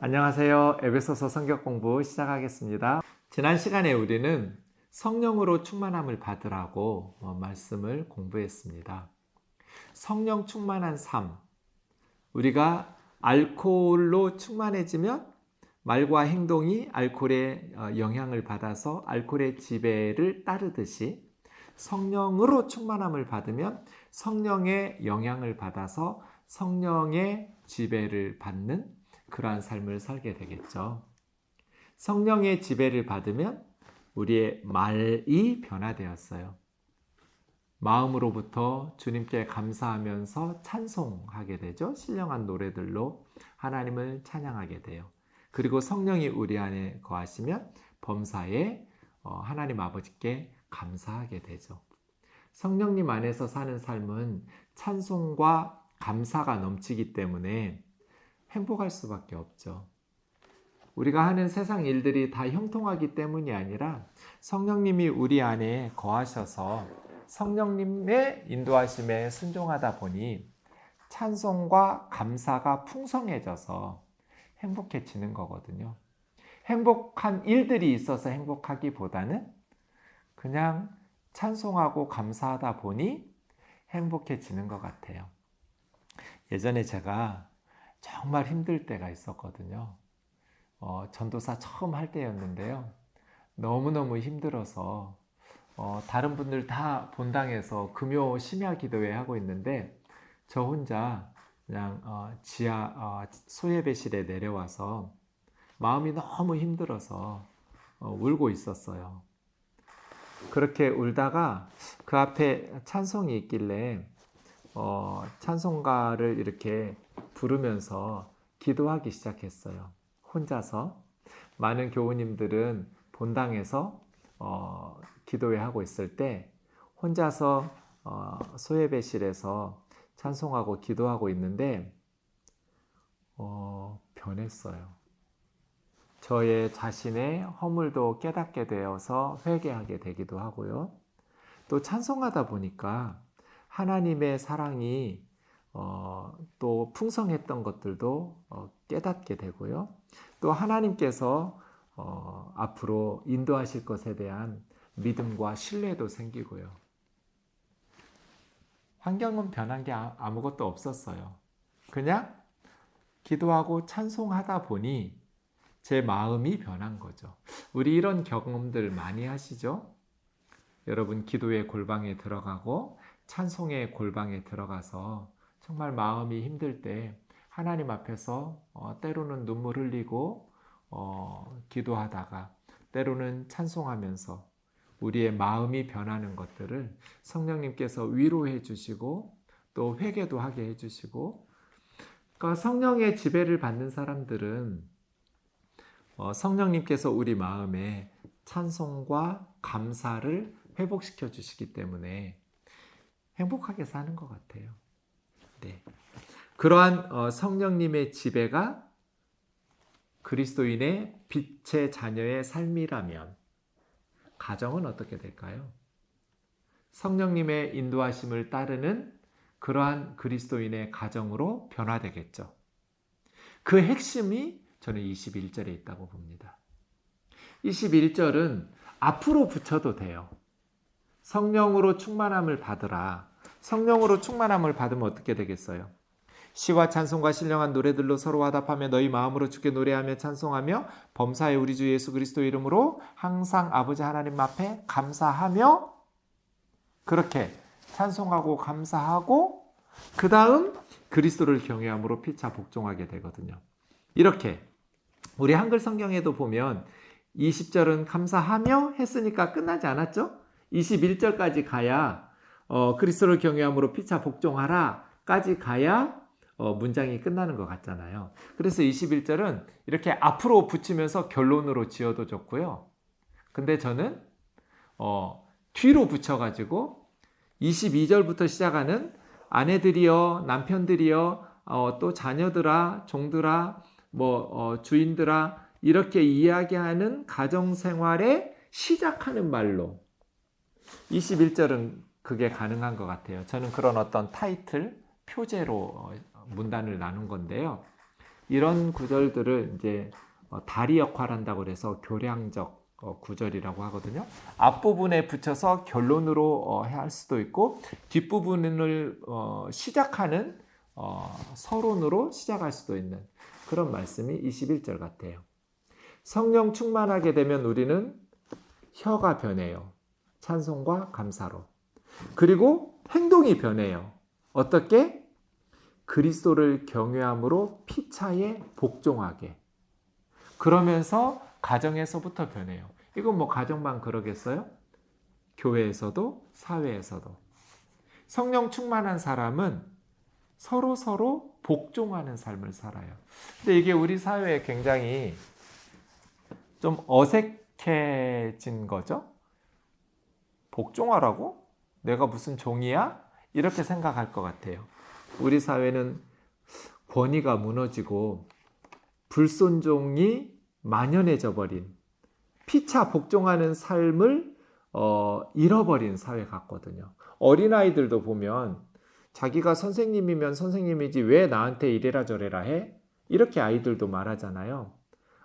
안녕하세요. 에베소서 성경 공부 시작하겠습니다. 지난 시간에 우리는 성령으로 충만함을 받으라고 어, 말씀을 공부했습니다. 성령 충만한 삶. 우리가 알코올로 충만해지면 말과 행동이 알코올의 어, 영향을 받아서 알코올의 지배를 따르듯이 성령으로 충만함을 받으면 성령의 영향을 받아서 성령의 지배를 받는 그러한 삶을 살게 되겠죠. 성령의 지배를 받으면 우리의 말이 변화되었어요. 마음으로부터 주님께 감사하면서 찬송하게 되죠. 신령한 노래들로 하나님을 찬양하게 돼요. 그리고 성령이 우리 안에 거하시면 범사에 어, 하나님 아버지께 감사하게 되죠. 성령님 안에서 사는 삶은 찬송과 감사가 넘치기 때문에 행복할 수밖에 없죠. 우리가 하는 세상 일들이 다 형통하기 때문이 아니라 성령님이 우리 안에 거하셔서 성령님의 인도하심에 순종하다 보니 찬송과 감사가 풍성해져서 행복해지는 거거든요. 행복한 일들이 있어서 행복하기보다는 그냥 찬송하고 감사하다 보니 행복해지는 것 같아요. 예전에 제가 정말 힘들 때가 있었거든요. 어, 전도사 처음 할 때였는데요. 너무너무 힘들어서 어, 다른 분들 다 본당에서 금요 심야 기도회 하고 있는데 저 혼자 그냥 어, 지하 어, 소예배실에 내려와서 마음이 너무 힘들어서 어, 울고 있었어요. 그렇게 울다가 그 앞에 찬송이 있길래 어, 찬송가를 이렇게 부르면서 기도하기 시작했어요. 혼자서 많은 교우님들은 본당에서 어, 기도회 하고 있을 때 혼자서 어, 소예배실에서 찬송하고 기도하고 있는데 어, 변했어요. 저의 자신의 허물도 깨닫게 되어서 회개하게 되기도 하고요. 또 찬송하다 보니까 하나님의 사랑이 어, 또 풍성했던 것들도 어, 깨닫게 되고요. 또 하나님께서 어, 앞으로 인도하실 것에 대한 믿음과 신뢰도 생기고요. 환경은 변한 게 아, 아무것도 없었어요. 그냥 기도하고 찬송하다 보니 제 마음이 변한 거죠. 우리 이런 경험들 많이 하시죠? 여러분 기도의 골방에 들어가고 찬송의 골방에 들어가서 정말 마음이 힘들 때 하나님 앞에서 어, 때로는 눈물 흘리고 어, 기도하다가 때로는 찬송하면서 우리의 마음이 변하는 것들을 성령님께서 위로해 주시고 또 회개도 하게 해 주시고 그러니까 성령의 지배를 받는 사람들은 어, 성령님께서 우리 마음에 찬송과 감사를 회복시켜 주시기 때문에 행복하게 사는 것 같아요. 네. 그러한 어, 성령님의 지배가 그리스도인의 빛의 자녀의 삶이라면 가정은 어떻게 될까요? 성령님의 인도하심을 따르는 그러한 그리스도인의 가정으로 변화되겠죠. 그 핵심이 저는 21절에 있다고 봅니다. 21절은 앞으로 붙여도 돼요. 성령으로 충만함을 받으라. 성령으로 충만함을 받으면 어떻게 되겠어요? 시와 찬송과 신령한 노래들로 서로 화답하며 너희 마음으로 주께 노래하며 찬송하며 범사의 우리 주 예수 그리스도 이름으로 항상 아버지 하나님 앞에 감사하며 그렇게 찬송하고 감사하고 그 다음 그리스도를 경외함으로 피차 복종하게 되거든요. 이렇게 우리 한글 성경에도 보면 20절은 감사하며 했으니까 끝나지 않았죠? 21절까지 가야 어, 그리스도를 경외함으로 피차 복종하라까지 가야 어, 문장이 끝나는 것 같잖아요. 그래서 21절은 이렇게 앞으로 붙이면서 결론으로 지어도 좋고요. 근데 저는 어, 뒤로 붙여가지고 22절부터 시작하는 아내들이여 남편들이여 어, 또 자녀들아 종들아 뭐 어, 주인들아 이렇게 이야기하는 가정 생활에 시작하는 말로 21절은 그게 가능한 것 같아요. 저는 그런 어떤 타이틀, 표제로 어, 문단을 나눈 건데요. 이런 구절들을 이제 어, 다리 역할한다고 그래서 교량적 어, 구절이라고 하거든요. 앞부분에 붙여서 결론으로 어, 할 수도 있고 뒷부분을 어, 시작하는 어, 서론으로 시작할 수도 있는 그런 말씀이 21절 같아요. 성령 충만하게 되면 우리는 혀가 변해요. 찬송과 감사로. 그리고 행동이 변해요. 어떻게? 그리스도를 경외함으로 피차에 복종하게. 그러면서 가정에서부터 변해요. 이건 뭐 가정만 그러겠어요? 교회에서도 사회에서도. 성령 충만한 사람은 서로 서로 복종하는 삶을 살아요. 근데 이게 우리 사회에 굉장히 좀 어색해진 거죠. 복종하라고? 내가 무슨 종이야? 이렇게 생각할 것 같아요. 우리 사회는 권위가 무너지고 불손종이 만연해져 버린 피차 복종하는 삶을 어, 잃어버린 사회 같거든요. 어린아이들도 보면 자기가 선생님이면 선생님이지 왜 나한테 이래라 저래라 해? 이렇게 아이들도 말하잖아요.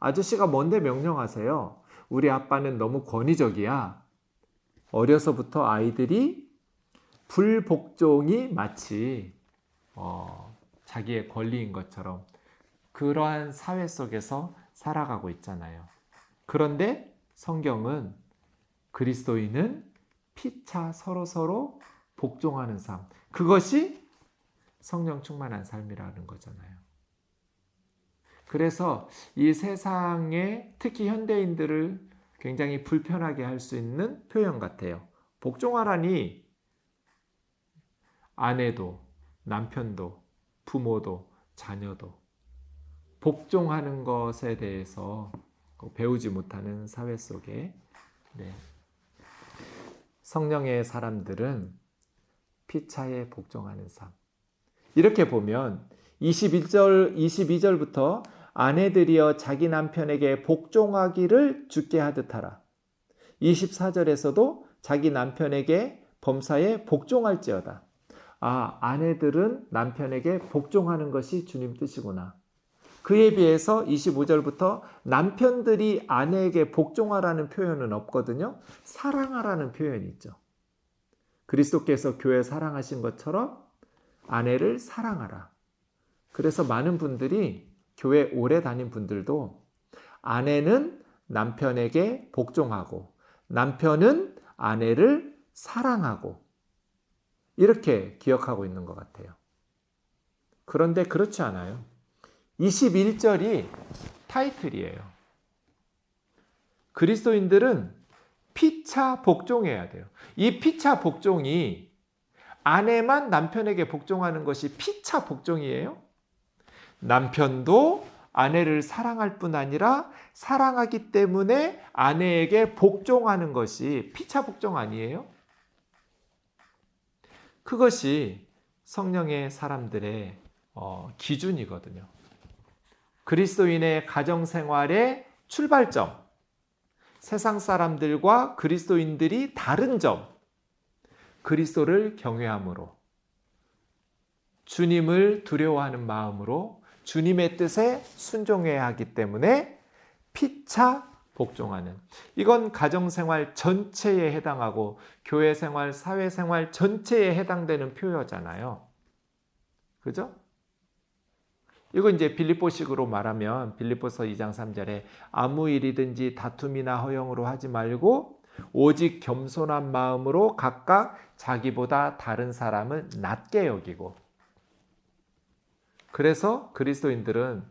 아저씨가 뭔데 명령하세요? 우리 아빠는 너무 권위적이야. 어려서부터 아이들이 불복종이 마치 어, 자기의 권리인 것처럼 그러한 사회 속에서 살아가고 있잖아요. 그런데 성경은 그리스도인은 피차 서로 서로 복종하는 삶. 그것이 성령 충만한 삶이라는 거잖아요. 그래서 이 세상에 특히 현대인들을 굉장히 불편하게 할 수 있는 표현 같아요. 복종하라니 아내도 남편도 부모도 자녀도 복종하는 것에 대해서 배우지 못하는 사회 속에 네. 성령의 사람들은 피차에 복종하는 삶. 이렇게 보면 21절 22절부터 아내들이여 자기 남편에게 복종하기를 죽게 하듯 하라. 24절에서도 자기 남편에게 범사에 복종할지어다. 아, 아내들은 남편에게 복종하는 것이 주님 뜻이구나. 그에 비해서 25절부터 남편들이 아내에게 복종하라는 표현은 없거든요. 사랑하라는 표현이 있죠. 그리스도께서 교회 사랑하신 것처럼 아내를 사랑하라. 그래서 많은 분들이 교회 오래 다닌 분들도 아내는 남편에게 복종하고 남편은 아내를 사랑하고 이렇게 기억하고 있는 것 같아요. 그런데 그렇지 않아요. 21절이 타이틀이에요. 그리스도인들은 피차 복종해야 돼요. 이 피차 복종이 아내만 남편에게 복종하는 것이 피차 복종이에요. 남편도 아내를 사랑할 뿐 아니라 사랑하기 때문에 아내에게 복종하는 것이 피차 복종 아니에요? 그것이 성령의 사람들의 어, 기준이거든요. 그리스도인의 가정 생활의 출발점, 세상 사람들과 그리스도인들이 다른 점, 그리스도를 경외함으로, 주님을 두려워하는 마음으로 주님의 뜻에 순종해야 하기 때문에 피차 복종하는 이건 가정 생활 전체에 해당하고 교회 생활, 사회 생활 전체에 해당되는 표현잖아요. 그죠? 이거 이제 빌립보식으로 말하면 빌립보서 2장 3절에 아무 일이든지 다툼이나 허영으로 하지 말고 오직 겸손한 마음으로 각각 자기보다 다른 사람을 낮게 여기고 그래서 그리스도인들은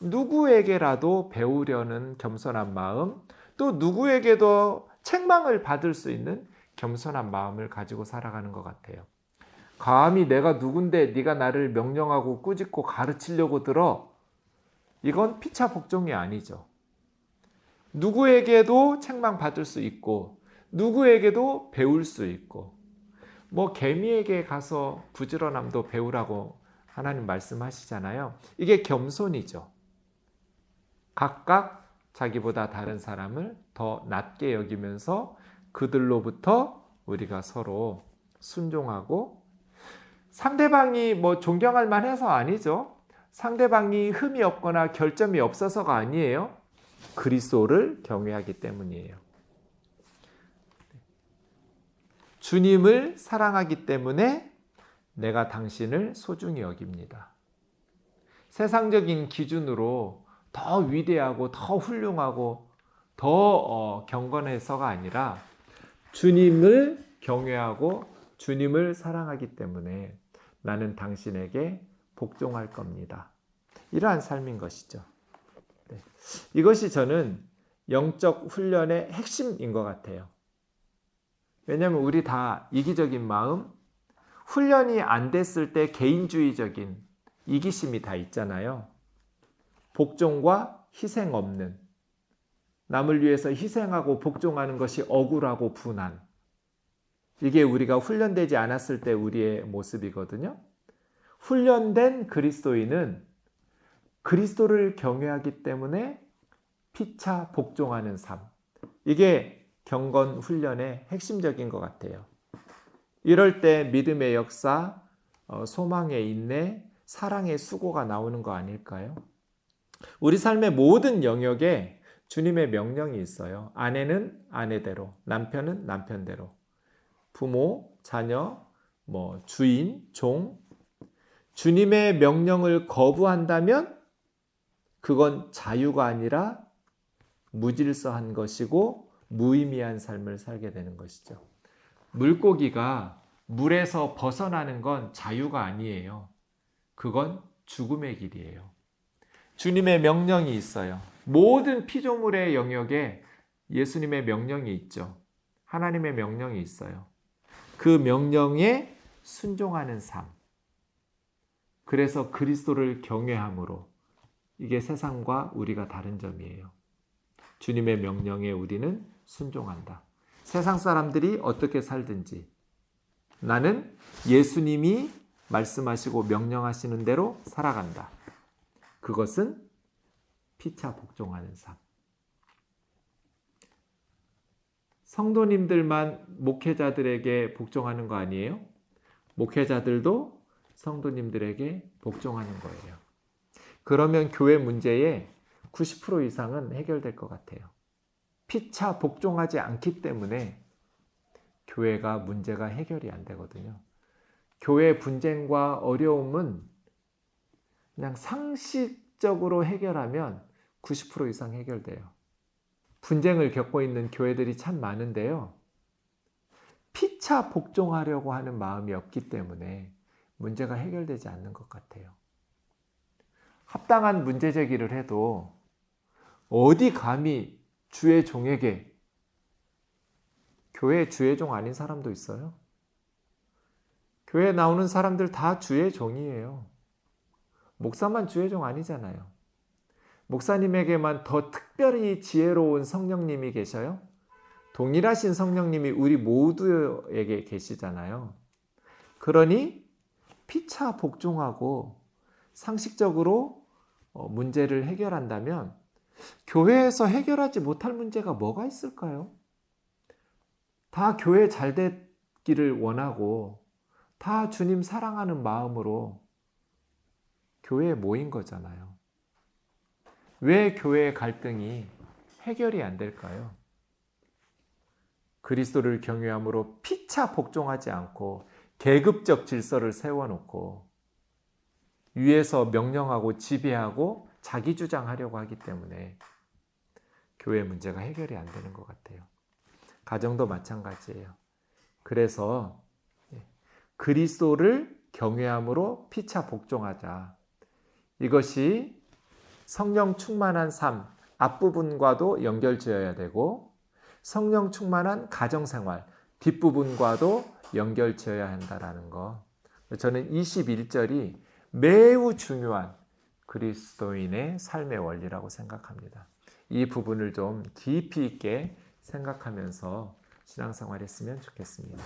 누구에게라도 배우려는 겸손한 마음 또 누구에게도 책망을 받을 수 있는 겸손한 마음을 가지고 살아가는 것 같아요. 감히 내가 누군데 네가 나를 명령하고 꾸짖고 가르치려고 들어 이건 피차 복종이 아니죠. 누구에게도 책망 받을 수 있고 누구에게도 배울 수 있고 뭐 개미에게 가서 부지런함도 배우라고 하나님 말씀하시잖아요. 이게 겸손이죠. 각각 자기보다 다른 사람을 더 낮게 여기면서 그들로부터 우리가 서로 순종하고 상대방이 뭐 존경할 만해서 아니죠. 상대방이 흠이 없거나 결점이 없어서가 아니에요. 그리스도를 경외하기 때문이에요. 주님을 사랑하기 때문에 내가 당신을 소중히 여깁니다. 세상적인 기준으로 더 위대하고 더 훌륭하고 더 어, 경건해서가 아니라 주님을 경외하고 주님을 사랑하기 때문에 나는 당신에게 복종할 겁니다. 이러한 삶인 것이죠. 네. 이것이 저는 영적 훈련의 핵심인 것 같아요. 왜냐하면 우리 다 이기적인 마음, 훈련이 안 됐을 때 개인주의적인 이기심이 다 있잖아요. 복종과 희생 없는 남을 위해서 희생하고 복종하는 것이 억울하고 분한. 이게 우리가 훈련되지 않았을 때 우리의 모습이거든요. 훈련된 그리스도인은 그리스도를 경외하기 때문에 피차 복종하는 삶. 이게 경건 훈련의 핵심적인 것 같아요. 이럴 때 믿음의 역사, 어, 소망의 인내, 사랑의 수고가 나오는 거 아닐까요? 우리 삶의 모든 영역에 주님의 명령이 있어요. 아내는 아내대로, 남편은 남편대로, 부모, 자녀, 뭐 주인, 종, 주님의 명령을 거부한다면 그건 자유가 아니라 무질서한 것이고 무의미한 삶을 살게 되는 것이죠. 물고기가 물에서 벗어나는 건 자유가 아니에요. 그건 죽음의 길이에요. 주님의 명령이 있어요. 모든 피조물의 영역에 예수님의 명령이 있죠. 하나님의 명령이 있어요. 그 명령에 순종하는 삶. 그래서 그리스도를 경외함으로 이게 세상과 우리가 다른 점이에요. 주님의 명령에 우리는 순종한다. 세상 사람들이 어떻게 살든지 나는 예수님이 말씀하시고 명령하시는 대로 살아간다. 그것은 피차 복종하는 삶. 성도님들만 목회자들에게 복종하는 거 아니에요? 목회자들도 성도님들에게 복종하는 거예요. 그러면 교회 문제의 90% 이상은 해결될 것 같아요. 피차 복종하지 않기 때문에 교회가 문제가 해결이 안 되거든요. 교회 분쟁과 어려움은 그냥 상식적으로 해결하면 90% 이상 해결돼요. 분쟁을 겪고 있는 교회들이 참 많은데요. 피차 복종하려고 하는 마음이 없기 때문에 문제가 해결되지 않는 것 같아요. 합당한 문제 제기를 해도 어디 감히 주의 종에게 교회 주의 종 아닌 사람도 있어요. 교회 나오는 사람들 다 주의 종이에요. 목사만 주의 종 아니잖아요. 목사님에게만 더 특별히 지혜로운 성령님이 계셔요. 동일하신 성령님이 우리 모두에게 계시잖아요. 그러니 피차 복종하고 상식적으로 어, 문제를 해결한다면 교회에서 해결하지 못할 문제가 뭐가 있을까요? 다 교회 잘 되기를 원하고 다 주님 사랑하는 마음으로 교회에 모인 거잖아요. 왜 교회의 갈등이 해결이 안 될까요? 그리스도를 경외함으로 피차 복종하지 않고 계급적 질서를 세워놓고 위에서 명령하고 지배하고 자기 주장하려고 하기 때문에 교회 문제가 해결이 안 되는 것 같아요. 가정도 마찬가지예요. 그래서 그리스도를 경외함으로 피차 복종하자. 이것이 성령 충만한 삶 앞부분과도 연결지어야 되고 성령 충만한 가정 생활 뒷부분과도 연결지어야 한다라는 거. 저는 21절이 매우 중요한 그리스도인의 삶의 원리라고 생각합니다. 이 부분을 좀 깊이 있게 생각하면서 신앙생활 했으면 좋겠습니다.